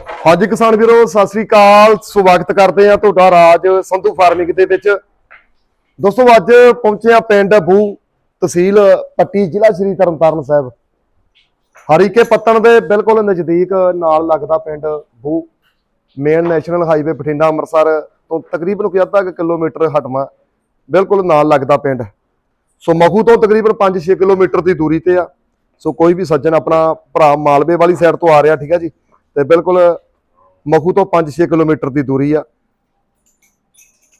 ਹਾਂਜੀ ਕਿਸਾਨ ਵੀਰੋ, ਸਤਿ ਸ੍ਰੀ ਅਕਾਲ। ਸਵਾਗਤ ਕਰਦੇ ਆ ਤੁਹਾਡਾ ਰਾਜ ਸੰਧੂ ਫਾਰਮਿੰਗ ਦੇ ਵਿੱਚ। ਦੋਸਤੋ, ਅੱਜ ਪਹੁੰਚੇ ਆ ਪਿੰਡ ਬੂ ਤਹਿਸੀਲ ਪੱਟੀ, ਜ਼ਿਲ੍ਹਾ ਸ਼੍ਰੀ ਤਰਨਤਾਰਨ ਸਾਹਿਬ। ਹਰੀਕੇ ਪੱਤਣ ਦੇ ਬਿਲਕੁਲ ਨਜ਼ਦੀਕ ਨਾਲ ਲੱਗਦਾ ਪਿੰਡ ਬੂ। Main national highway Bathinda, Amritsar ਤੋਂ ਤਕਰੀਬਨ ਕੋਈ ਅੱਧਾ ਕਿਲੋਮੀਟਰ ਹਟਵਾ ਬਿਲਕੁਲ ਨਾਲ ਲੱਗਦਾ ਪਿੰਡ। ਸੋ ਮਖੂ ਤੋਂ ਤਕਰੀਬਨ 5-6 ਕਿਲੋਮੀਟਰ ਦੀ ਦੂਰੀ ਤੇ ਆ। ਸੋ ਕੋਈ ਵੀ ਸੱਜਣ ਆਪਣਾ ਭਰਾ ਮਾਲਵੇ ਵਾਲੀ ਸਾਈਡ ਤੋਂ ਆ ਰਿਹਾ, ਠੀਕ ਹੈ ਜੀ? ਤੇ ਬਿਲਕੁਲ ਮਖੂ ਤੋਂ 5-6 ਕਿਲੋਮੀਟਰ ਦੀ ਦੂਰੀ ਆ।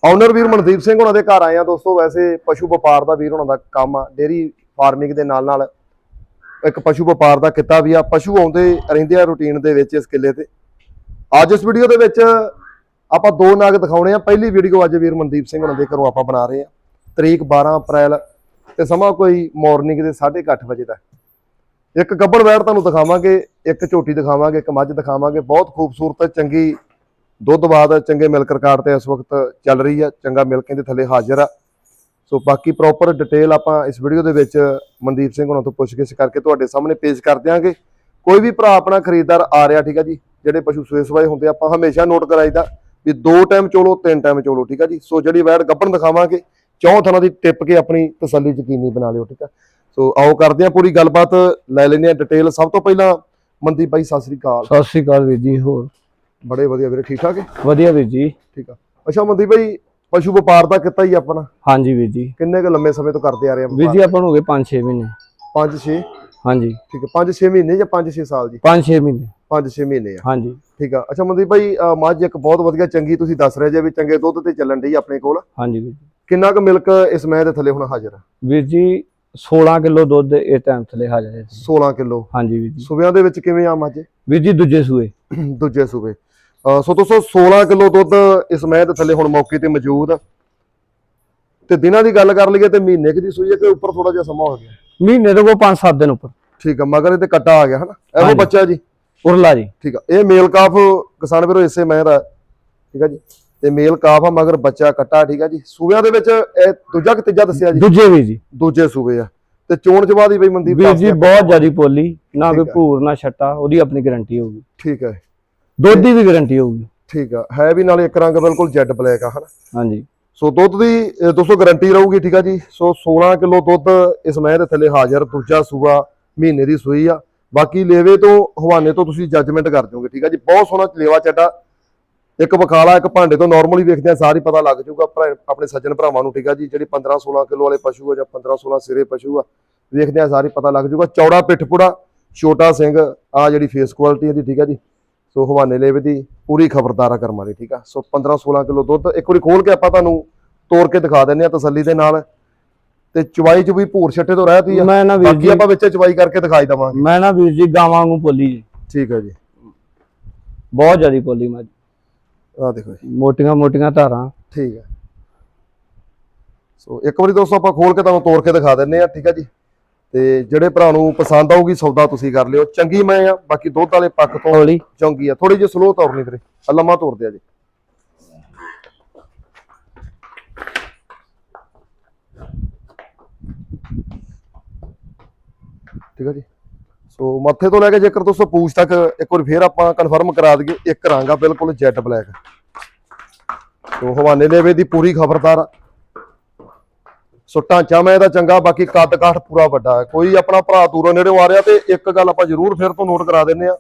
ਆਨਰ ਵੀਰ ਮਨਦੀਪ ਸਿੰਘ ਉਹਨਾਂ ਦੇ ਘਰ ਆਏ ਆ ਦੋਸਤੋ, ਵੈਸੇ ਪਸ਼ੂ ਵਪਾਰ ਦਾ ਵੀਰ ਉਹਨਾਂ ਦਾ ਕੰਮ ਆ ਡੇਰੀ ਫਾਰਮਿੰਗ ਦੇ ਨਾਲ ਨਾਲ ਇੱਕ ਪਸ਼ੂ ਵਪਾਰ ਦਾ ਕਿੱਤਾ ਵੀ ਆ। ਪਸ਼ੂ ਆਉਂਦੇ ਰਹਿੰਦੇ ਆ ਰੂਟੀਨ ਦੇ ਵਿੱਚ ਇਸ ਕਿੱਲੇ ਤੇ। ਅੱਜ ਇਸ ਵੀਡੀਓ ਦੇ ਵਿੱਚ ਆਪਾਂ ਦੋ ਨਾਗ ਦਿਖਾਉਣੇ ਆ। ਪਹਿਲੀ ਵੀਡੀਓ ਅੱਜ ਵੀਰ ਮਨਦੀਪ ਸਿੰਘ ਉਹਨਾਂ ਦੇ ਘਰੋਂ ਆਪਾਂ ਬਣਾ ਰਹੇ ਆ। ਤਰੀਕ 12 ਅਪ੍ਰੈਲ ਤੇ ਸਮਾਂ ਕੋਈ ਮਾਰਨਿੰਗ ਦੇ 8:30 ਵਜੇ ਦਾ ਇੱਕ ਗੱਬੜ ਵੈੜ ਤੁਹਾਨੂੰ ਦਿਖਾਵਾਂਗੇ ਇੱਕ ਝੋਟੀ ਦਿਖਾਵਾਂਗੇ ਇੱਕ ਮੱਝ ਦਿਖਾਵਾਂਗੇ। ਬਹੁਤ ਖੂਬਸੂਰਤ ਚੰਗੀ ਦੁੱਧ ਬਾਦ ਚੰਗੇ ਮਿਲਕ ਰਿਕਾਰਡ ਤੇ ਇਸ ਵਕਤ ਚੱਲ ਰਹੀ ਆ ਚੰਗਾ ਮਿਲਕਾਂ ਦੇ ਥੱਲੇ ਹਾਜ਼ਰ ਆ। ਸੋ ਬਾਕੀ ਪ੍ਰੋਪਰ ਡਿਟੇਲ ਆਪਾਂ ਇਸ ਵੀਡੀਓ ਦੇ ਵਿੱਚ ਮਨਦੀਪ ਸਿੰਘ ਉਹਨਾਂ ਤੋਂ ਪੁੱਛਗਿੱਛ ਕਰਕੇ ਤੁਹਾਡੇ ਸਾਹਮਣੇ ਪੇਸ਼ ਕਰ ਦਿਆਂਗੇ। ਕੋਈ ਵੀ ਭਰਾ ਆਪਣਾ ਖਰੀਦਦਾਰ ਆ ਰਿਹਾ ਠੀਕ ਆ ਜੀ ਜਿਹੜੇ ਪਸ਼ੂ ਸੂਏ ਸਵਾਏ ਹੁੰਦੇ ਆ, ਆਪਾਂ ਹਮੇਸ਼ਾ ਨੋਟ ਕਰਾਈਦਾ ਵੀ ਦੋ ਟਾਈਮ ਚੋਲੋ ਤਿੰਨ ਟਾਈਮ ਚੋਲੋ ਠੀਕ ਆ ਜੀ। ਸੋ ਜਿਹੜੀ ਵੈੜ ਗੱਬਣ ਦਿਖਾਵਾਂਗੇ ਚੌਂ ਥਾਂ ਦੀ ਟਿੱਪ ਕੇ ਆਪਣੀ ਤਸੱਲੀ ਯਕੀਨੀ ਬਣਾ ਲਿਓ ਠੀਕ ਆ। ਸੋ ਆਓ ਕਰਦੇ ਆ ਪੂਰੀ ਗੱਲਬਾਤ ਲੈ ਲੈਂਦੇ ਆ ਡਿਟੇਲ ਸਭ ਤੋਂ ਪਹਿਲਾਂ ਮਨਦੀਪ ਭਾਈ ਸਤਿ ਸ੍ਰੀ ਅਕਾਲ। ਸਤਿ ਸ਼੍ਰੀ ਅਕਾਲ ਵੀਰ ਜੀ ਹੋਰ? ਬੜੇ ਵਧੀਆ ਵੀਰੇ ਠੀਕ ਠਾਕ ਹੈ? ਵਧੀਆ ਵੀਰ ਜੀ। ਠੀਕ ਆ। ਅੱਛਾ ਮਨਦੀਪ ਭਾਈ ਪਸ਼ੂ ਵਪਾਰ ਦਾ ਕਿੱਤਾ ਹੀ ਆਪਣਾ? ਹਾਂਜੀ ਵੀਰ ਜੀ। ਕਿੰਨੇ ਕੁ ਲੰਮੇ ਸਮੇਂ ਤੋਂ ਕਰਦੇ ਆ ਰਹੇ ਆ ਵੀਰ ਜੀ ਆਪਾਂ ਨੂੰ ਹੋ ਗਏ 5-6 ਮਹੀਨੇ। 5-6 ਹਾਂਜੀ। ਠੀਕ ਹੈ 5-6 ਮਹੀਨੇ ਜਾਂ 5-6 ਸਾਲ ਜੀ? 5-6 ਮਹੀਨੇ। 5-6 ਮਹੀਨੇ ਆ। ਹਾਂਜੀ। ਠੀਕ ਆ। ਅੱਛਾ ਮਨਦੀਪ ਭਾਈ ਮੱਝ ਇੱਕ ਬਹੁਤ ਵਧੀਆ ਚੰਗੀ ਤੁਸੀਂ ਦੱਸ ਰਹੇ ਜੇ ਵੀ ਚੰਗੇ ਦੁੱਧ ਤੇ ਚੱਲਣ ਡਈ ਆਪਣੇ ਕੋਲ। ਹਾਂਜੀ ਵੀਰ ਜੀ। ਕਿੰਨਾ ਕੁ ਮਿਲਕ ਇਸ ਮੈਂ ਦੇ ਥੱਲੇ ਹੁਣ ਹਾਜ਼ਰ ਆ? ਵੀਰ ਜੀ 16 ਕਿਲੋ ਦੁੱਧ ਇਸ ਟਾਈਮ ਥਲੇ ਹਾਜ਼ਰ ਹੈ 16 ਕਿਲੋ। ਹਾਂਜੀ ਵੀਰ ਜੀ। ਸੂਬਿਆਂ ਦੇ ਵਿੱਚ ਕਿਵੇਂ ਆ ਮੱਝ ਵੀਰ ਜੀ ਦੂਜੇ ਸੂਏ। ਦੂਜੇ ਸੂਬੇ ਸੋ ਦੋਸਤੋ 16 ਕਿਲੋ ਦੁੱਧ ਇਸ ਮੈਂ ਦੇ ਥੱਲੇ ਹੁਣ ਮੌਕੇ ਤੇ ਮੌਜੂਦ ਆ। ਤੇ ਦਿਨਾਂ ਦੀ ਗੱਲ ਕਰ ਲਈਏ ਤੇ ਮਹੀਨੇ ਕੁ ਦੀ ਸੂਈ ਹੈ ਕਿ ਉੱਪਰ ਥੋੜਾ ਜਿਹਾ ਸਮਾਂ ਹੋ ਗਿਆ? ਮਹੀਨੇ ਤੋਂ ਕੋ 5-7 ਦਿਨ ਉੱਪਰ। ਠੀਕ ਆ ਮਗਰ ਇਹ ਤੇ ਕੱਟਾ ਆ ਗਿਆ ਹਨਾ? ਇਹੋ। ਬੱਚਾ ਜੀ? ਉਰਲਾ ਜੀ। ਠੀਕ ਆ ਇਹ ਮੇਲ ਕਾਫ ਕਿਸਾਨ ਵੀਰੋ ਇਸੇ ਮੈਂ ਦਾ ਠੀਕ ਆ ਜੀ? ਤੇ ਮੇਲ ਕਾਫ ਆ ਮਗਰ ਬੱਚਾ ਕੱਟਾ ਠੀਕ ਆ ਜੀ। ਸੂਬਿਆਂ ਦੇ ਵਿੱਚ ਇਹ ਦੂਜਾ ਕਿ ਤੀਜਾ ਦੱਸਿਆ ਜੀ? ਦੂਜੇ ਵੀਰ ਜੀ। ਦੂਜੇ ਸੂਬੇ ਆ। ਤੇ ਚੋਣ ਜਵਾਬ ਦੀ ਬਈ ਮਨਦੀਪ ਵੀਰ ਜੀ। ਬਹੁਤ ਜ਼ਿਆਦੀ ਪੋਲੀ ਨਾ ਕੋਈ ਹੈ। ਭੂਰ ਨਾ ਛੱਟਾ ਉਹਦੀ ਆਪਣੀ ਗਾਰੰਟੀ ਹੋਊਗੀ। ਠੀਕ ਹੈ ਦੁੱਧ ਦੀ ਵੀ ਗਾਰੰਟੀ ਹੋਊਗੀ। ਠੀਕ ਆ। ਹੈ ਵੀ ਨਾਲੇ ਇੱਕ ਰੰਗ ਬਿਲਕੁਲ ਜੈਡ ਬਲੈਕ ਆ ਹਨਾ। ਹਾਂਜੀ। ਸੋ ਦੁੱਧ ਦੀ ਦੋਸਤੋ ਗਾਰੰਟੀ ਰਹੂਗੀ ਠੀਕ ਆ ਜੀ। ਸੋ 16 ਕਿਲੋ ਦੁੱਧ ਇਸ ਮਹਿ ਦੇ ਥੱਲੇ ਹਾਜ਼ਰ ਦੂਜਾ ਸੂਆ ਮਹੀਨੇ ਦੀ ਸੂਈ ਆ। ਬਾਕੀ ਲੇਵੇ ਤੋਂ ਹਵਾਨੇ ਤੋਂ ਤੁਸੀਂ ਜੱਜਮੈਂਟ ਕਰ ਦਿਓਗੇ ਠੀਕ ਆ ਜੀ। ਬਹੁਤ ਸੋਹਣਾ ਲੇਵਾ ਚੱਡਾ ਇੱਕ ਬਖਾਲਾ ਇੱਕ ਭਾਂਡੇ ਤੋਂ ਨਾਰਮਲੀ ਵੇਖਦੇ ਆ ਸਾਰੀ ਪਤਾ ਲੱਗ ਜਾਊਗਾ। ਆਪਣੇ ਸੱਜਣ ਭਰਾਵਾਂ ਨੂੰ ਠੀਕ ਆ ਜੀ? ਜਿਹੜੀ 15 16 ਕਿਲੋ ਵਾਲੇ ਪਸ਼ੂ ਆ ਜਾਂ 15 16 ਸਿਰੇ ਪਸ਼ੂ ਆ ਵੇਖਦੇ ਆ ਸਾਰੀ ਪਤਾ ਲੱਗ ਜਾਊਗਾ। ਚੌੜਾ ਪਿੱਠਪੁੜਾ ਛੋਟਾ ਸਿੰਘ ਆ ਜਿਹੜੀ ਫੇਸ ਕੁਆਲਿਟੀ ਇਹਦੀ ਠੀਕ ਆ ਜੀ? ਸੋ ਹਵਾਨੇ ਲੇਵੇ ਦੀ ਪੂਰੀ ਖਬਰਦਾਰ ਆ ਕਰਮਾਂ ਦੀ ਠੀਕ ਆ? ਸੋ 15 16 ਕਿਲੋ ਦੁੱਧ ਇੱਕ ਵਾਰੀ ਖੋਲ ਕੇ ਆਪਾਂ ਤੁਹਾਨੂੰ ਤੋੜ ਕੇ ਦਿਖਾ ਦਿੰਨੇ ਆ ਤਸੱਲੀ ਦੇ ਨਾਲ। ਤੇ ਚਵਾਈ ਚ ਵੀ ਭੂਰ ਛੱਟੇ ਤੋਂ ਰਹਿਤੀ ਆ। ਮੈਂ ਨਾ ਵੀਰ ਬਾਕੀ ਜੀ ਆਪਾਂ ਵਿੱਚ ਚਵਾਈ ਕਰਕੇ ਦਿਖਾਈ ਦਵਾਂਗੇ। ਮੈਂ ਨਾ ਵੀਰ ਜੀ ਗਾਵਾਂ ਨੂੰ ਪੋਲੀ ਜੀ। ਠੀਕ ਹੈ ਜੀ। ਬਹੁਤ ਜ਼ਿਆਦੀ ਪੋਲੀ ਮੱਝ ਆ ਦੇਖੋ ਜੀ। ਮੋਟੀਆਂ ਮੋਟੀਆਂ ਧਾਰਾਂ। ਠੀਕ ਹੈ। ਸੋ ਇੱਕ ਵਾਰੀ ਦੋਸਤੋ ਆਪਾਂ ਖੋਲ ਕੇ ਤੁਹਾਨੂੰ ਤੋੜ ਕੇ ਦਿਖਾ ਦਿੰਨੇ ਆ ਠੀਕ ਹੈ ਜੀ। ਤੇ ਜਿਹੜੇ ਭਰਾ ਨੂੰ ਪਸੰਦ ਆਊਗੀ ਸੌਦਾ ਤੁਸੀਂ ਕਰ ਲਿਓ। ਚੰਗੀ ਮੈਂ ਆ ਬਾਕੀ ਦੁੱਧ ਵਾਲੇ ਪੱਖ ਤੋਂ ਹੌਲੀ। ਚੰਗੀ ਆ। ਥੋੜੀ ਜਿਹੀ ਸਲੋ ਤੋਰਨੀ ਵੀਰੇ। ਆ ਲੰਮਾ ਤੋਰ ਦਿਆ ਜੀ। ਠੀਕ ਹੈ ਜੀ। ਸੋ ਮੱਥੇ ਤੋਂ ਲੈ ਕੇ ਜੇਕਰ ਦੋਸਤੋ ਪੂਛ ਤੱਕ ਇੱਕ ਵਾਰ ਫੇਰ ਆਪਾਂ ਕਨਫਰਮ ਕਰਾ ਦਈਏ, ਇੱਕ ਰੰਗ ਆ ਬਿਲਕੁਲ ਜੈਟ ਬਲੈਕ ਸੋ ਹਵਾਨੇ ਲੇਵੇ ਦੀ ਪੂਰੀ ਖਬਰਦਾਰ। ਸੋ ਢਾਂਚਾ ਮੈਂ ਇਹਦਾ ਚੰਗਾ, ਬਾਕੀ ਕੱਦ ਕਾਠ ਪੂਰਾ ਵੱਡਾ ਹੈ। ਕੋਈ ਆਪਣਾ ਭਰਾ ਦੂਰੋਂ ਨੇੜੇ ਆ ਰਿਹਾ ਤੇ ਇੱਕ ਗੱਲ ਆਪਾਂ ਜ਼ਰੂਰ ਫਿਰ ਤੋਂ ਨੋਟ ਕਰਾ ਦਿੰਨੇ ਆ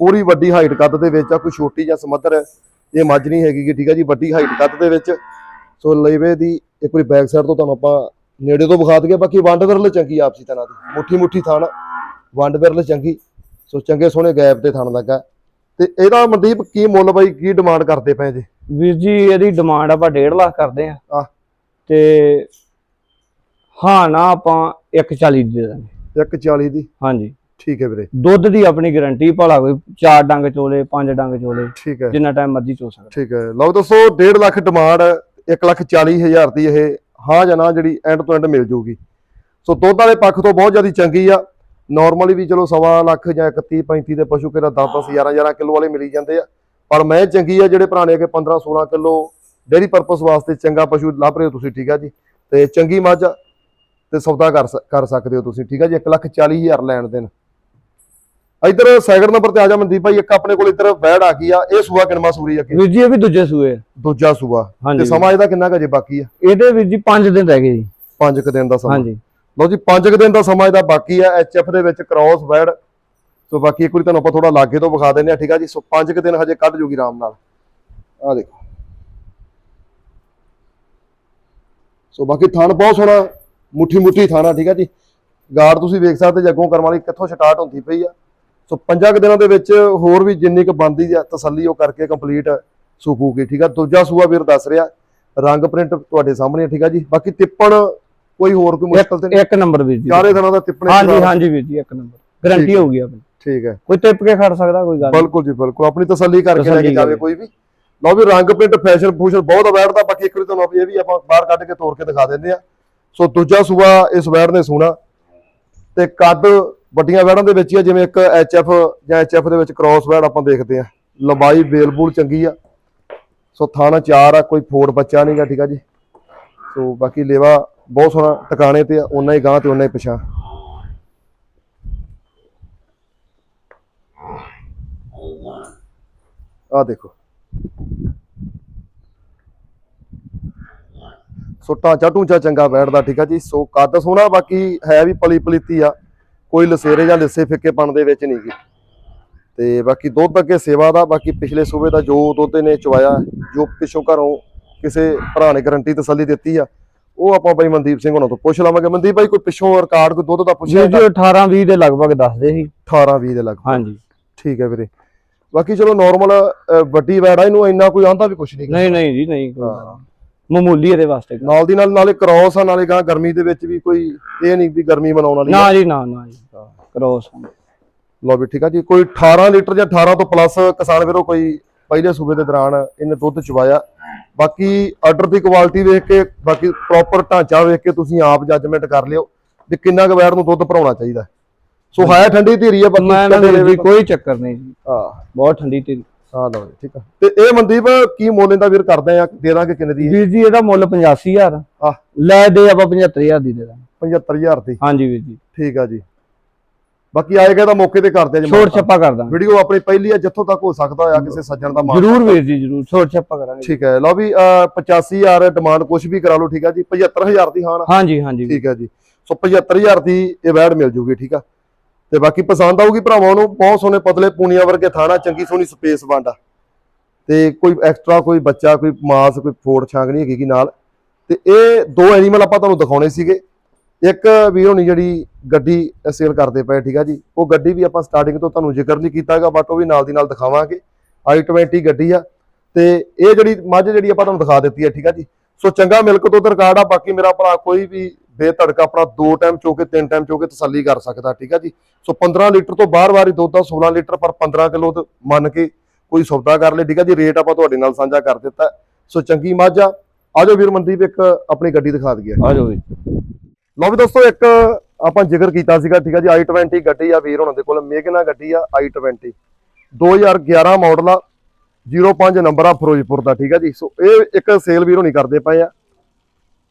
ਪੂਰੀ ਵੱਡੀ ਹਾਈਟ ਕੱਦ ਦੇ ਵਿੱਚ ਆ, ਕੋਈ ਛੋਟੀ ਜਾਂ ਸਮੱਧਰ ਇਹ ਮੱਝ ਨਹੀਂ ਹੈਗੀ ਠੀਕ ਆ ਜੀ, ਵੱਡੀ ਹਾਈਟ ਕੱਦ ਦੇ ਵਿੱਚ। ਸੋ ਲੇਵੇ ਦੀ ਇੱਕ ਵਾਰੀ ਬੈਕ ਸਾਈਡ ਤੋਂ ਤੁਹਾਨੂੰ ਆਪਾਂ ਨੇੜੇ ਤੋਂ ਵਿਖਾ ਦਈਏ। ਬਾਕੀ ਵੰਡ ਵਿਰਲ ਚੰਗੀ ਆਪਸੀ ਤਰ੍ਹਾਂ ਦੀ। ਮੁੱਠੀ ਮੁੱਠੀ ਥਣ। ਵੰਡ ਵਿਰਲ ਚੰਗੀ। ਸੋ ਚੰਗੇ ਸੋਹਣੇ ਗੈਪ ਤੇ ਥਣ ਲੱਗਾ। ਤੇ ਇਹਦਾ ਮਨਦੀਪ ਕੀ ਮੁੱਲ ਬਾਈ? ਕੀ ਡਿਮਾਂਡ ਕਰਦੇ ਪਏ ਜੀ? ਵੀਰ ਜੀ ਇਹਦੀ ਡਿਮਾਂਡ ਆਪਾਂ 1.5 ਲੱਖ ਕਰਦੇ ਆ। ਤੇ ਹਾਂ ਨਾ ਆਪਾਂ 140 ਦੀ ਦੇ ਦਾਂਗੇ। 140 ਦੀ? ਹਾਂਜੀ। ਠੀਕ ਹੈ ਵੀਰੇ। ਦੁੱਧ ਦੀ ਆਪਣੀ ਗਾਰੰਟੀ ਭਲਾ ਕੋਈ ਚਾਰ ਡੰਗ ਚੋਲੇ ਪੰਜ ਡੰਗ ਚੋਲੇ ਠੀਕ ਹੈ। ਜਿੰਨਾ ਟਾਈਮ ਮਰਜ਼ੀ ਚੋ ਸਕਦਾ। ਠੀਕ ਹੈ। ਲਓ ਦੋਸਤੋ 1.5 ਲੱਖ ਡਿਮਾਂਡ 1 ਲੱਖ 40 ਹਜ਼ਾਰ ਦੀ ਇਹ ਹਾਂ ਜਾਂ ਨਾ ਜਿਹੜੀ ਐਂਡ ਤੋਂ ਐਂਡ ਮਿਲ ਜੂਗੀ। ਸੋ ਦੁੱਧ ਵਾਲੇ ਪੱਖ ਤੋਂ ਬਹੁਤ ਜ਼ਿਆਦਾ ਚੰਗੀ ਆ। ਨਾਰਮਲੀ ਵੀ ਚਲੋ ਸਵਾ ਲੱਖ ਜਾਂ 31 35 ਦੇ ਪਸ਼ੂ ਕਿਹੜਾ 10 10 11 11 ਕਿਲੋ ਵਾਲੇ ਮਿਲੀ ਜਾਂਦੇ ਆ। ਪਰ ਮੈਂ ਚੰਗੀ ਆ ਜਿਹੜੇ ਪੁਰਾਣੇ ਕੇ 15 16 ਕਿਲੋ ਡੇਰੀ ਪਰਪਸ ਵਾਸਤੇ ਚੰਗਾ ਪਸ਼ੂ ਲੱਭ ਰਹੇ ਹੋ ਤੁਸੀਂ ਠੀਕ ਆ ਜੀ? ਤੇ ਚੰਗੀ ਮੱਝ ਆ ਤੇ ਸੌਦਾ ਕਰ ਕਰ ਸਕਦੇ ਹੋ ਤੁਸੀਂ ਠੀਕ ਆ ਜੀ? 1 ਲੱਖ 40 ਹਜ਼ਾਰ ਲੈਣ ਦੇਣ। ਇੱਧਰ ਸੈਕਿੰਡ ਨੰਬਰ ਤੇ ਆ ਜਾ ਮਨਦੀਪ ਭਾਈ ਇੱਕ ਆਪਣੇ ਕੋਲ ਇੱਧਰ ਬੈੜ ਆ ਗਈ ਆ ਇਹ ਸੂਆ ਕਿਨਮਾ ਸੂਰੀ ਅੱਗੇ? ਵੀਰ ਜੀ ਇਹ ਵੀ ਦੂਜੇ ਸੂਏ ਆ। ਦੂਜਾ ਸੂਆ। ਤੇ ਸਮਾਂ ਇਹਦਾ ਕਿੰਨਾ ਕੁ ਅਜੇ ਬਾਕੀ ਆ? ਇਹਦੇ ਵੀਰ ਜੀ 5 ਦਿਨ ਰਹਿ ਗਏ ਜੀ। 5 ਕੁ ਦਿਨ ਦਾ ਸਮਾਂ। ਹਾਂਜੀ। ਲਓ ਜੀ 5 ਕੁ ਦਿਨ ਦਾ ਸਮਾਂ ਇਹਦਾ ਬਾਕੀ ਆ ਐਚਐਫ ਦੇ ਵਿੱਚ ਕ੍ਰਾਸ ਬੈੜ ਸੋ ਬਾਕੀ ਇੱਕ ਵਾਰੀ ਤੁਹਾਨੂੰ ਆਪਾਂ ਥੋੜਾ ਲਾਗੇ ਤੋਂ ਵਿਖਾ ਦਿੰਦੇ ਆ ਠੀਕ ਆ ਜੀ? ਸੋ 5 ਕੁ ਦਿਨ ਹਜੇ ਕੱਢ ਜੂਗੀ ਆਰਾਮ ਨਾਲ। ਆ ਦੇਖੋ। ਸੋ ਬਾਕੀ ਥਣ ਬਹੁਤ ਸੋਹਣਾ ਮੁੱਠੀ ਮੁੱਠੀ ਥਾਣਾ ਠੀਕ ਆ ਜੀ? ਗਾਰਡ ਤੁਸੀਂ ਵੇਖ ਸਕਦੇ ਜੱਗੋਂ ਕਰਮ ਵਾਲੀ ਕਿੱਥੋਂ ਸਟਾਰਟ ਹੁੰਦੀ ਪਈ ਆ। ਸੋ ਪੰਜਾਂ ਕੁ ਦਿਨਾਂ ਦੇ ਵਿੱਚ ਹੋਰ ਵੀ ਜਿੰਨੀ ਕੁ ਬੰਦੀ ਆ ਤਸੱਲੀ ਉਹ ਕਰਕੇ ਕੰਪਲੀਟ ਸੁਪੂਗੀ ਠੀਕ ਆ? ਦੂਜਾ ਸੂਆ ਵੀਰ ਦੱਸ ਰਿਹਾ ਰੰਗ ਪ੍ਰਿੰਟ ਤੁਹਾਡੇ ਸਾਹਮਣੇ ਆ, ਠੀਕ ਆ ਜੀ? ਬਾਕੀ ਤਿੱਪਣ ਕੋਈ ਹੋਰ ਕੋਈ ਮੁਸ਼ਕਲ ਤੇ ਨਹੀਂ? ਇੱਕ ਨੰਬਰ ਵੀਰ ਜੀ। ਚਾਰੇ ਦਿਨਾਂ ਦਾ ਤਿੱਪਣੇ ਹਾਂਜੀ ਹਾਂਜੀ ਵੀਰ ਜੀ ਇੱਕ ਨੰਬਰ। ਗਾਰੰਟੀ। ਹੋਊਗੀ ਆਪਣੀ। ਠੀਕ ਹੈ। ਕੋਈ ਟਿਪ ਕੇ ਖੜ ਸਕਦਾ ਕੋਈ ਗੱਲ। ਬਿਲਕੁਲ ਜੀ ਬਿਲਕੁਲ। ਆਪਣੀ ਤਸੱਲੀ ਕਰਕੇ ਲੈ ਕੇ ਜਾਵੇ। ਕੋਈ ਵੀ। ਲਓ ਵੀ ਰੰਗ ਪ੍ਰਿੰਟ ਫੈਸ਼ਨ ਫੂਸ਼ਨ ਬਹੁਤ ਬੈਠਦਾ ਬਾਕੀ ਇੱਕ ਵਾਰੀ ਤੁਹਾਨੂੰ ਇਹ ਵੀ ਆਪਾਂ ਬਾਹਰ ਕੱਢ ਕੇ ਤੋੜ ਕੇ ਦਿਖਾ ਦਿੰਦੇ ਆ ਸੋ ਦੂਜਾ ਸੂਆ ਇਸ ਵੈੜ ਨੇ ਸੋਨਾ ਤੇ ਕੱਦ ਵੱਡੀਆਂ ਵੈੜਾਂ ਦੇ ਵਿੱਚ ਹੀ ਆ ਜਿਵੇਂ ਇੱਕ ਐਚਐਫ ਜਾਂ ਐਚਐਫ ਦੇ ਵਿੱਚ ਕ੍ਰਾਸ ਵੈੜ ਆਪਾਂ ਦੇਖਦੇ ਆ ਲੰਬਾਈ ਬੇਲਬੂਲ ਚੰਗੀ ਆ। ਸੋ ਥਾਣਾ ਚਾਰ ਆ ਕੋਈ ਫੋੜ ਬੱਚਾ ਨਹੀਂਗਾ ਠੀਕ ਆ ਜੀ। ਸੋ ਬਾਕੀ ਲੇਵਾ ਬਹੁਤ ਸੋਹਣਾ ਟਿਕਾਣੇ ਤੇ ਆ ਉਹਨਾਂ ਹੀ ਗਾਂ ਤੇ ਉਹਨਾਂ ਹੀ ਪਿਛਾਂ। ਆ ਦੇਖੋ। ਸੋ ਢਾਂਚਾ ਢੂੰਚਾ ਚੰਗਾ ਬੈਠਦਾ, ਠੀਕ ਆ ਜੀ? ਸੋ ਕੱਦ ਸੋਹਣਾ, ਬਾਕੀ ਹੈ ਵੀ ਪਲੀ ਪਲੀਤੀ ਆ। ਕੋਈ ਲਸੇਰੇ ਜਾਂ ਲਿੱਸੇ ਫਿੱਕੇਪਣ ਦੇ ਵਿੱਚ ਨਹੀਂ ਗੀ ਤੇ ਬਾਕੀ ਦੁੱਧ ਅੱਗੇ ਸੇਵਾ ਦਾ, ਬਾਕੀ ਪਿਛਲੇ ਸੂਬੇ ਦਾ ਜੋ ਦੁੱਧ ਨੇ ਚਵਾਇਆ ਜੋ ਪਿਛੋਂ ਘਰੋਂ ਕਿਸੇ ਭਰਾ ਨੇ ਗਰੰਟੀ ਤਸੱਲੀ ਦਿੱਤੀ ਆ ਉਹ ਆਪਾਂ ਬਾਈ ਮਨਦੀਪ ਸਿੰਘ ਹੁਣਾਂ ਤੋਂ ਪੁੱਛ ਲਵਾਂਗੇ। ਮਨਦੀਪ ਭਾਈ ਕੋਈ ਪਿਛੋਂ ਰਿਕਾਰਡ ਕੋਈ ਦੁੱਧ ਦਾ ਪੁੱਛਿਆ ਵੀਰ ਜੀ 18 20 ਦੇ ਲਗਭਗ ਦੱਸਦੇ ਸੀ। 18 20 ਦੇ ਲਗਭਗ। ਹਾਂਜੀ। ਠੀਕ ਹੈ ਵੀਰੇ। ਬਾਕੀ ਚਲੋ ਨਾਰਮਲ ਵੱਡੀ ਵੈੜ ਆ ਇਹਨੂੰ ਇੰਨਾ ਕੋਈ ਆਂਦਾ ਵੀ ਕੁਛ ਨਹੀਂ ਨਹੀਂ ਨਹੀਂ ਜੀ ਨਹੀਂ। ਮਾਮੂਲੀ ਇਹਦੇ ਵਾਸਤੇ। ਨਾਲ ਦੀ ਨਾਲ ਨਾਲੇ ਕ੍ਰਾਸ ਆ ਨਾਲੇ ਗਾਂ ਗਰਮੀ ਦੇ ਵਿੱਚ ਵੀ ਕੋਈ ਇਹ ਨਹੀਂ ਵੀ ਗਰਮੀ ਮਨਾਉਣ ਵਾਲੀ। ਨਾ ਜੀ ਨਾ ਨਾ ਜੀ। ਕ੍ਰੋਸ ਲਓ ਵੀ ਠੀਕ ਆ ਜੀ ਕੋਈ 18 ਲੀਟਰ ਜਾਂ 18 ਤੋਂ ਪਲੱਸ ਕਿਸਾਨ ਵੀਰੋ ਕੋਈ ਪਹਿਲੇ ਸੂਬੇ ਦੇ ਦੌਰਾਨ ਇਹਨੇ ਦੁੱਧ ਚਵਾਇਆ। ਬਾਕੀ ਆਰਡਰ ਦੀ ਕੁਆਲਿਟੀ ਵੇਖ ਕੇ ਬਾਕੀ ਪ੍ਰੋਪਰ ਢਾਂਚਾ ਵੇਖ ਕੇ ਤੁਸੀਂ ਆਪ ਜੱਜਮੈਂਟ ਕਰ ਲਿਓ ਵੀ ਕਿੰਨਾ ਕੁ ਵੈੜ ਨੂੰ ਦੁੱਧ ਭਰਾਉਣਾ ਚਾਹੀਦਾ। ਸੋ ਹੈ ਠੰਡੀ ਧੀਰੀ ਆ ਵੀਰ ਲੇਵੇ ਜੀ ਕੋਈ ਚੱਕਰ ਨਹੀਂ ਜੀ। ਹਾਂ। ਬਹੁਤ ਠੰਡੀ ਤੇ ਹਾਂ ਲਓ ਜੀ ਠੀਕ ਆ। ਤੇ ਇਹ ਮਨਦੀਪ ਕੀ ਮੁੱਲ ਇਹਦਾ ਵੀਰ ਕਰਦੇ ਆ? ਦੇ ਦਾਂਗੇ ਕਿੰਨੇ ਦੀ? ਵੀਰ ਜੀ ਇਹਦਾ ਮੁੱਲ 85000 ਆਹ। ਲੈ ਦੇ ਆਪਾਂ 75000 ਦੀ ਦੇ ਦਾਂਗੇ। 75000 ਦੀ। ਹਾਂਜੀ ਵੀਰ ਜੀ। ਠੀਕ ਆ ਜੀ। ਬਾਕੀ ਆਏਗਾ ਤਾਂ ਮੌਕੇ ਤੇ ਕਰਦੇ ਆ ਜੀ ਛੋਟ ਛੱਪਾ ਕਰ ਦਾਂਗੇ ਵੀਡੀਓ ਆਪਣੀ ਪਹਿਲੀ ਆ ਜਿੱਥੋਂ ਤੱਕ ਹੋ ਸਕਦਾ ਆ ਕਿਸੇ ਸੱਜਣ ਦਾ ਮਾਨ ਜਰੂਰ ਵੀਰ ਜੀ ਜਰੂਰ। ਛੋਟ ਛੱਪਾ ਕਰਾਂਗੇ। ਠੀਕ ਹੈ ਲਓ ਵੀ ਅਹ, 85000 ਡਿਮਾਂਡ ਕੁਝ ਵੀ ਕਰਾ ਲਓ ਠੀਕ ਆ ਜੀ। 75000 ਦੀ ਹਾਂ? ਹਾਂਜੀ ਹਾਂਜੀ। ਠੀਕ ਹੈ ਜੀ। ਸੋ 75000 ਦੀ ਇਹ ਵੈੜ ਮਿਲ ਜੂਗੀ ਠੀਕ ਆ। ਤੇ ਬਾਕੀ ਪਸੰਦ ਆਊਗੀ ਭਰਾਵਾਂ ਨੂੰ ਬਹੁਤ ਸੋਹਣੇ ਪਤਲੇ ਪੂਨੀਆਂ ਵਰਗੇ ਥਾਣਾ ਚੰਗੀ ਸੋਹਣੀ ਸਪੇਸ ਵਾਂਡਾ ਤੇ ਕੋਈ ਐਕਸਟਰਾ ਕੋਈ ਬੱਚਾ ਕੋਈ ਮਾਸ ਕੋਈ ਫੋੜ ਛਾਂਗ ਨਹੀਂ ਹੈਗੀ ਨਾਲ। ਤੇ ਇਹ ਦੋ ਐਨੀਮਲ ਆਪਾਂ ਤੁਹਾਨੂੰ ਦਿਖਾਉਣੇ ਸੀਗੇ। ਇੱਕ ਵੀ ਹੋਣੀ ਜਿਹੜੀ ਗੱਡੀ ਸੇਲ ਕਰਦੇ ਪਏ, ਠੀਕ ਆ ਜੀ, ਉਹ ਗੱਡੀ ਵੀ ਆਪਾਂ ਸਟਾਰਟਿੰਗ ਤੋਂ ਤੁਹਾਨੂੰ ਜ਼ਿਕਰ ਨਹੀਂ ਕੀਤਾਗਾ ਬਟ ਉਹ ਵੀ ਨਾਲ ਦੀ ਨਾਲ ਦਿਖਾਵਾਂਗੇ। I20 ਗੱਡੀ ਆ ਤੇ ਇਹ ਜਿਹੜੀ ਮੱਝ ਜਿਹੜੀ ਆਪਾਂ ਤੁਹਾਨੂੰ ਦਿਖਾ ਦਿੱਤੀ ਹੈ, ਠੀਕ ਆ ਜੀ। ਸੋ ਚੰਗਾ ਮਿਲਕ ਦੁੱਧ ਰਿਕਾਰਡ ਆ, ਬਾਕੀ ਮੇਰਾ ਭਰਾ ਕੋਈ ਵੀ ਬੇਧੜਕ ਆਪਣਾ ਦੋ ਟਾਈਮ ਚੋ ਕੇ ਤਿੰਨ ਟਾਈਮ ਚੋ ਕੇ ਤਸੱਲੀ ਕਰ ਸਕਦਾ, ਠੀਕ ਆ ਜੀ। ਸੋ 15 ਲੀਟਰ ਤੋਂ ਬਾਹਰ ਵਾਰੀ ਦੁੱਧ ਦਾ 16 ਲੀਟਰ ਪਰ 15 ਕਿਲੋ ਮੰਨ ਕੇ ਕੋਈ ਸੌਦਾ ਕਰ ਲੇ ਠੀਕ ਆ ਜੀ। ਰੇਟ ਆਪਾਂ ਤੁਹਾਡੇ ਨਾਲ ਸਾਂਝਾ ਕਰ ਦਿੱਤਾ। ਸੋ ਚੰਗੀ ਮੱਝ ਆ। ਆਜੋ ਵੀਰ ਮਨਦੀਪ, ਇੱਕ ਆਪਣੀ ਗੱਡੀ ਦਿਖਾ ਦਈਏ। ਆ ਜਾਓ ਲਓ ਵੀ ਦੋਸਤੋ ਇੱਕ ਆਪਾਂ ਜ਼ਿਕਰ ਕੀਤਾ ਸੀਗਾ ਠੀਕ ਆ ਜੀ i20 ਗੱਡੀ ਆ ਵੀਰ ਹੁਣਾਂ ਦੇ ਕੋਲ ਮੇਗਨਾ ਗੱਡੀ ਆ i20 2011 ਮਾਡਲ ਆ 05 ਨੰਬਰ ਆ ਫਿਰੋਜ਼ਪੁਰ ਦਾ ਠੀਕ ਆ ਜੀ। ਸੋ ਇਹ ਇੱਕ ਸੇਲ ਵੀਰ ਹੋਣੀ ਕਰਦੇ ਪਏ ਆ।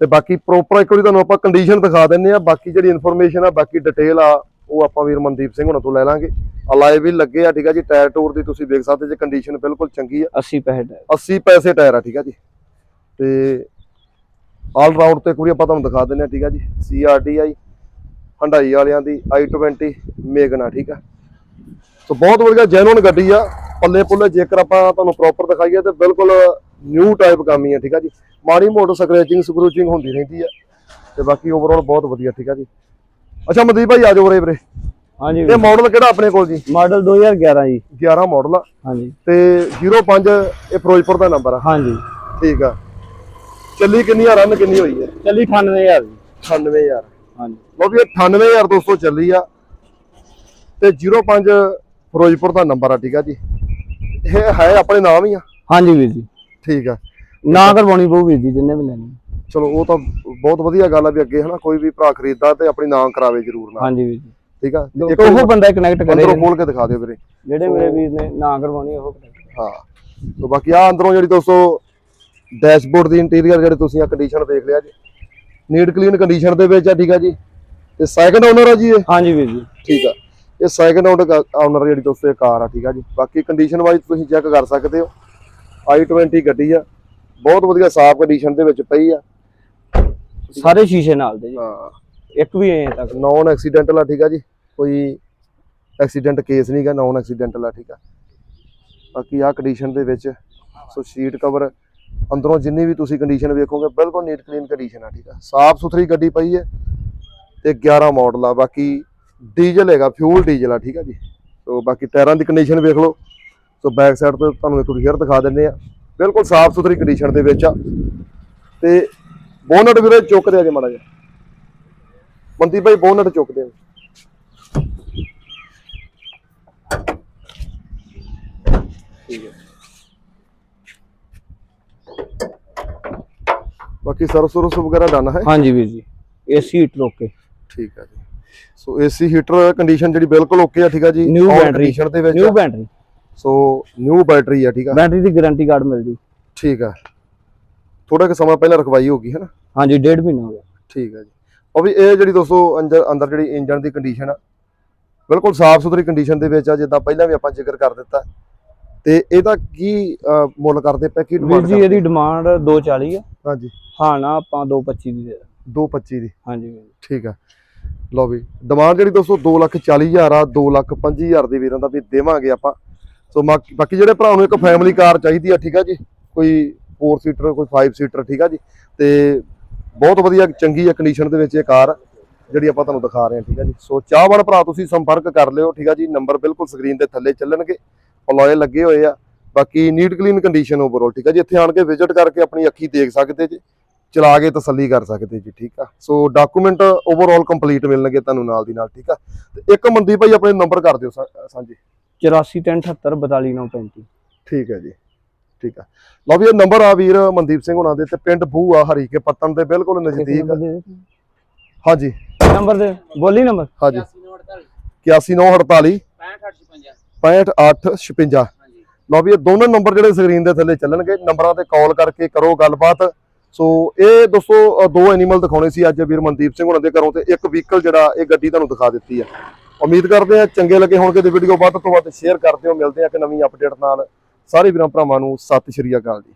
ਤੇ ਬਾਕੀ ਪ੍ਰੋਪਰ ਇੱਕ ਵਾਰੀ ਤੁਹਾਨੂੰ ਆਪਾਂ ਕੰਡੀਸ਼ਨ ਦਿਖਾ ਦਿੰਨੇ ਆ। ਬਾਕੀ ਜਿਹੜੀ ਇਨਫੋਰਮੇਸ਼ਨ ਆ ਬਾਕੀ ਡਿਟੇਲ ਆ ਉਹ ਆਪਾਂ ਵੀਰ ਮਨਦੀਪ ਸਿੰਘ ਹੁਣਾਂ ਤੋਂ ਲੈ ਲਾਂਗੇ। ਅਲਾਈ ਵੀ ਲੱਗੇ ਆ ਠੀਕ ਆ ਜੀ। ਟਾਇਰ ਟੂਰ ਦੀ ਤੁਸੀਂ ਵੇਖ ਸਕਦੇ ਜੇ ਕੰਡੀਸ਼ਨ ਬਿਲਕੁਲ ਚੰਗੀ ਆ। 80 ਪੈਸੇ ਦਾ 80 ਪੈਸੇ ਟਾਇਰ ਆ ਠੀਕ ਆ ਜੀ। ਤੇ ਆਲ ਰਾਊਂਡ ਤੇ ਕੋਈ ਆਪਾਂ ਤੁਹਾਨੂੰ ਦਿਖਾ ਦਿੰਨੇ ਆ ਠੀਕ ਆ ਜੀ? CRDI ਹੰਡਾਈ ਵਾਲਿਆਂ ਦੀ i20 ਮੇਗਨਾ ਠੀਕ ਆ? ਸੋ ਬਹੁਤ ਵਧੀਆ ਜੈਨੂਨ ਗੱਡੀ ਆ ਪੱਲੇ ਪੁੱਲੇ ਜੇਕਰ ਆਪਾਂ ਤੁਹਾਨੂੰ ਪ੍ਰੋਪਰ ਦਿਖਾਈਏ ਤੇ ਬਿਲਕੁਲ ਨਿਊ ਟਾਈਪ ਕੰਮ ਆ ਠੀਕ ਆ ਜੀ? ਮਾੜੀ ਮੋਟਰ ਸਕ੍ਰੈਚਿੰਗ ਸਕਰੂਚਿੰਗ ਹੁੰਦੀ ਰਹਿੰਦੀ ਆ ਤੇ ਬਾਕੀ ਓਵਰਆਲ ਬਹੁਤ ਵਧੀਆ ਠੀਕ ਆ ਜੀ? ਅੱਛਾ ਮਨਦੀਪ ਭਾਈ ਆ ਜਾਓ ਵੀਰੇ। ਹਾਂਜੀ ਇਹ ਮਾਡਲ ਕਿਹੜਾ ਆਪਣੇ ਕੋਲ ਜੀ? ਮਾਡਲ 2011 ਜੀ। 11 ਮਾਡਲ ਆ। ਹਾਂਜੀ। ਤੇ 05 ਇਹ ਫਿਰੋਜ਼ਪੁਰ ਦਾ ਨੰਬਰ ਆ। ਹਾਂਜੀ। ਠੀਕ ਆ। ਚੱਲੀ ਕਿੰਨੀ ਆ ਰਨ ਕਿੰਨੀ ਹੋਈ ਹੈ? ਚੱਲੀ 98000 ਜੀ। 98000 ਹਾਂਜੀ। ਲਓ ਵੀ ਇਹ 98000 ਦੋਸਤੋ ਚੱਲੀ ਆ। ਤੇ 05 ਫਿਰੋਜ਼ਪੁਰ ਦਾ ਨੰਬਰ ਆ ਠੀਕ ਆ ਜੀ। ਇਹ ਹੈ ਆਪਣੇ ਨਾਮ ਹੀ ਆ? ਹਾਂਜੀ ਵੀਰ ਜੀ। ਠੀਕ ਆ। ਨਾ ਕਰਵਾਉਣੀ ਪਊ ਵੀਰ ਜੀ ਜਿੰਨੇ ਵੀ ਲੈਣੀ। ਚਲੋ ਉਹ ਤਾਂ ਬਹੁਤ ਵਧੀਆ ਗੱਲ ਆ ਵੀ ਅੱਗੇ ਹਨਾ ਕੋਈ ਵੀ ਭਰਾ ਖਰੀਦਦਾ ਤੇ ਆਪਣੀ ਨਾਮ ਕਰਾਵੇ ਜ਼ਰੂਰ ਨਾਲ। ਹਾਂਜੀ ਵੀਰ ਜੀ। ਠੀਕ ਆ? ਇੱਕ ਉਹ ਬੰਦਾ ਕਨੈਕਟ ਕਰੇ। ਅੰਦਰੋਂ ਖੋਲ ਕੇ ਦਿਖਾ ਦਿਓ ਵੀਰੇ। ਜਿਹੜੇ ਮੇਰੇ ਵੀਰ ਨੇ ਨਾ ਕਰਵਾਉਣੀ ਉਹ ਹਾਂ। ਸੋ ਬਾਕੀ ਆ ਅੰਦਰੋਂ ਜਿਹੜੀ ਦੋਸਤੋ ਡੈਸ਼ਬੋਰਡ ਦੀ ਇੰਟੀਰੀਅਰ ਜਿਹੜੇ ਤੁਸੀਂ ਆ ਕੰਡੀਸ਼ਨ ਦੇਖ ਲਿਆ ਜੀ। ਨੀਟ ਕਲੀਨ ਕੰਡੀਸ਼ਨ ਦੇ ਵਿੱਚ ਆ ਠੀਕ ਆ ਜੀ। ਤੇ ਸੈਕੰਡ ਓਨਰ ਆ ਜੀ ਇਹ? ਹਾਂਜੀ ਵੀਰ ਜੀ। ਠੀਕ ਆ। ਇਹ ਸੈਕਿੰਡ ਓਨਰ ਜਿਹੜੀ ਦੋਸਤੋ ਇਹ ਕਾਰ ਆ ਠੀਕ ਆ ਜੀ। ਬਾਕੀ ਕੰਡੀਸ਼ਨ ਵਾਈਜ਼ ਤੁਸੀਂ ਚੈੱਕ ਕਰ ਸਕਦੇ ਹੋ। I20 ਗੱਡੀ ਆ। ਬਹੁਤ ਵਧੀਆ ਸਾਫ਼ ਕੰਡੀਸ਼ਨ ਦੇ ਵਿੱਚ ਪਈ ਆ। ਸਾਰੇ ਸ਼ੀਸ਼ੇ ਨਾਲ ਦੇ ਜੀ। ਹਾਂ। ਇੱਕ ਵੀ ਅਜੇ ਤੱਕ ਨੌਨ ਐਕਸੀਡੈਂਟਲ ਆ ਠੀਕ ਆ ਜੀ। ਕੋਈ ਐਕਸੀਡੈਂਟ ਕੇਸ ਨਹੀਂਗਾ ਨੌਨ ਐਕਸੀਡੈਂਟਲ ਆ ਠੀਕ ਆ। ਬਾਕੀ ਆ ਕੰਡੀਸ਼ਨ ਦੇ ਵਿੱਚ ਸੋ ਸ਼ੀਟ ਕਵਰ ਅੰਦਰੋਂ ਜਿੰਨੀ ਵੀ ਤੁਸੀਂ ਕੰਡੀਸ਼ਨ ਵੇਖੋਗੇ, ਬਿਲਕੁਲ ਨੀਟ ਕਲੀਨ ਕੰਡੀਸ਼ਨ ਆ, ਠੀਕ ਆ। ਸਾਫ਼ ਸੁਥਰੀ ਗੱਡੀ ਪਈ ਹੈ ਤੇ 11 ਮਾਡਲ ਆ, ਬਾਕੀ ਡੀਜ਼ਲ ਹੈਗਾ ਫਿਊਲ ਡੀਜ਼ਲ ਆ, ਠੀਕ ਆ ਜੀ। ਸੋ ਬਾਕੀ ਟਾਇਰਾਂ ਦੀ ਕੰਡੀਸ਼ਨ ਵੇਖ ਲਓ। ਸੋ ਬੈਕ ਸਾਈਡ ਤੋਂ ਤੁਹਾਨੂੰ ਇੱਕ ਵਾਰੀ ਫੇਰ ਦਿਖਾ ਦਿੰਦੇ ਆ। ਬਿਲਕੁਲ ਸਾਫ਼ ਸੁਥਰੀ ਕੰਡੀਸ਼ਨ ਦੇ ਵਿੱਚ ਆ। ਤੇ ਬੋਨਟ ਵੀਰੇ ਚੁੱਕਦੇ ਆ ਜੇ ਮਾੜਾ ਜਿਹਾ। ਮਨਦੀਪ ਭਾਈ ਬੋਨਟ ਚੁੱਕਦੇ ਆ। ਠੀਕ ਹੈ ਬਾਕੀ ਸੁਰਵਿਸ ਵਗੈਰਾ ਡਨ ਹੈ? ਹਾਂਜੀ ਵੀਰ ਜੀ ਏਸੀ ਹੀਟਰ ਓਕੇ ਠੀਕ ਹੈ ਜੀ। ਸੋ ਏਸੀ ਹੀਟਰ ਕੰਡੀਸ਼ਨ ਜਿਹੜੀ ਬਿਲਕੁਲ ਓਕੇ ਆ ਠੀਕ ਆ ਜੀ? ਨਿਊ ਬੈਟਰੀ ਦੇ ਵਿੱਚ ਨਿਊ ਆ। ਬੈਟਰੀ ਸੋ ਨਿਊ ਬੈਟਰੀ ਆ ਠੀਕ ਆ? ਬੈਟਰੀ ਦੀ ਗਾਰੰਟੀ ਕਾਰਡ ਮਿਲ ਜੂ। ਠੀਕ ਆ। ਥੋੜਾ ਕਿ ਸਮਾਂ ਪਹਿਲਾਂ ਰਖਵਾਈ ਹੋਗੀ ਹੈ ਨਾ? ਹਾਂਜੀ ਡੇਢ ਮਹੀਨਾ ਹੋ ਗਿਆ। ਠੀਕ ਹੈ ਜੀ। ਉਹ ਵੀ ਇਹ ਜਿਹੜੀ ਦੋਸਤੋ ਅੰਦਰ ਅੰਦਰ ਜਿਹੜੀ ਇੰਜਨ ਦੀ ਕੰਡੀਸ਼ਨ ਆ ਬਿਲਕੁਲ ਸਾਫ਼ ਸੁਥਰੀ ਕੰਡੀਸ਼ਨ ਦੇ ਵਿੱਚ ਆ ਜਿੱਦਾਂ ਪਹਿਲਾਂ ਵੀ ਆਪਾਂ ਜ਼ਿਕਰ ਕਰ ਦਿੱਤਾ। ਤੇ ਇਹਦਾ ਕੀ ਮੁੱਲ ਕਰਦੇ ਪਏ? ਕੀ ਡਿਮਾਂਡ ਜੀ ਇਹਦੀ ਡਿਮਾਂਡ 240 ਆ। ਹਾਂਜੀ। ਹਾਂ ਨਾ ਆਪਾਂ 225 ਦੀ ਦੇ ਦਾਂਗੇ। 225 ਦੀ? ਹਾਂਜੀ। ਠੀਕ ਆ। ਲਓ ਵੀ ਡਿਮਾਂਡ ਜਿਹੜੀ ਦੋਸਤੋ 2 ਲੱਖ 40 ਹਜ਼ਾਰ ਆ 2 ਲੱਖ 25 ਹਜ਼ਾਰ ਦੇ ਵੀਰਾਂ ਦਾ ਵੀ ਦੇਵਾਂਗੇ ਆਪਾਂ। ਸੋ ਬਾਕੀ ਜਿਹੜੇ ਭਰਾ ਨੂੰ ਇੱਕ ਫੈਮਿਲੀ ਕਾਰ ਚਾਹੀਦੀ ਆ ਠੀਕ ਆ ਜੀ? ਕੋਈ 4 ਸੀਟਰ ਕੋਈ 5 ਸੀਟਰ ਠੀਕ ਆ ਜੀ? ਤੇ ਬਹੁਤ ਵਧੀਆ ਚੰਗੀ ਆ ਕੰਡੀਸ਼ਨ ਦੇ ਵਿੱਚ ਇਹ ਕਾਰ ਜਿਹੜੀ ਆਪਾਂ ਤੁਹਾਨੂੰ ਦਿਖਾ ਰਹੇ ਹਾਂ ਠੀਕ ਆ ਜੀ? ਸੋ ਚਾਹਵਾਨ ਭਰਾ ਤੁਸੀਂ ਸੰਪਰਕ ਕਰ ਲਿਓ ਠੀਕ ਆ ਜੀ? ਨੰਬਰ ਬਿਲਕੁਲ ਸਕਰੀਨ ਦੇ ਥੱਲੇ ਚੱਲਣਗੇ। ਅਲੋਏ ਲੱਗੇ ਹੋਏ ਆ। ਬਾਕੀ ਨੀਟ ਕਲੀਨ ਕੰਡੀਸ਼ਨ ਓਵਰਆਲ ਠੀਕ ਆ ਜੀ? ਇੱਥੇ ਆਣ ਕੇ ਵਿਜ਼ਿਟ ਕਰਕੇ ਆਪਣੀ ਅੱਖੀ ਦੇਖ ਸਕਦੇ ਜੀ ਚਲਾ ਕੇ ਤਸੱਲੀ ਕਰ ਸਕਦੇ ਜੀ ਠੀਕ ਆ? ਸੋ ਡਾਕੂਮੈਂਟ ਓਵਰਆਲ ਕੰਪਲੀਟ ਮਿਲਣਗੇ ਤੁਹਾਨੂੰ ਨਾਲ ਦੀ ਨਾਲ ਠੀਕ ਆ? ਤੇ ਇੱਕ ਮਨਦੀਪ ਭਾਈ ਆਪਣੇ ਨੰਬਰ ਕਰ ਦਿਓ ਸਾਂਝੇ। 8438 42935 ਠੀਕ ਹੈ ਜੀ ਠੀਕ ਆ। ਲਓ ਵੀ ਇਹ ਨੰਬਰ ਆ ਵੀਰ ਮਨਦੀਪ ਸਿੰਘ ਹੁਣਾਂ ਦੇ ਤੇ ਪਿੰਡ ਬੂ ਆ ਹਰੀਕੇ ਪੱਤਣ ਦੇ ਬਿਲਕੁਲ ਨਜ਼ਦੀਕ। ਹਾਂਜੀ। ਨੰਬਰ ਦੇ ਬੋਲੀ ਨੰਬਰ। ਹਾਂਜੀ। 81948 65856 ਲਓ ਵੀ ਇਹ ਦੋਨੋਂ ਨੰਬਰ ਜਿਹੜੇ ਸਕਰੀਨ ਦੇ ਥੱਲੇ ਚੱਲਣਗੇ, ਨੰਬਰਾਂ ਤੇ ਕਾਲ ਕਰਕੇ ਕਰੋ ਗੱਲਬਾਤ। ਸੋ ਇਹ ਦੋਸਤੋ ਦੋ ਐਨੀਮਲ ਦਿਖਾਉਣੇ ਸੀ ਅੱਜ ਵੀਰ ਮਨਦੀਪ ਸਿੰਘ ਹੁਣਾਂ ਦੇ ਘਰੋਂ ਤੇ ਇੱਕ ਵਹੀਕਲ ਜਿਹੜਾ ਇਹ ਗੱਡੀ ਤੁਹਾਨੂੰ ਦਿਖਾ ਦਿੱਤੀ ਆ ਉਮੀਦ ਕਰਦੇ ਆ ਚੰਗੇ ਲੱਗੇ ਹੋਣਗੇ ਤੇ ਵੀਡੀਓ ਵੱਧ ਤੋਂ ਵੱਧ ਸ਼ੇਅਰ ਕਰਦੇ ਹੋ ਮਿਲਦੇ ਆ ਕਿ ਨਵੀਂ ਅਪਡੇਟ ਨਾਲ। ਸਾਰੇ ਵੀਰਾਂ ਭਰਾਵਾਂ ਨੂੰ ਸਤਿ ਸ਼੍ਰੀ ਅਕਾਲ ਜੀ।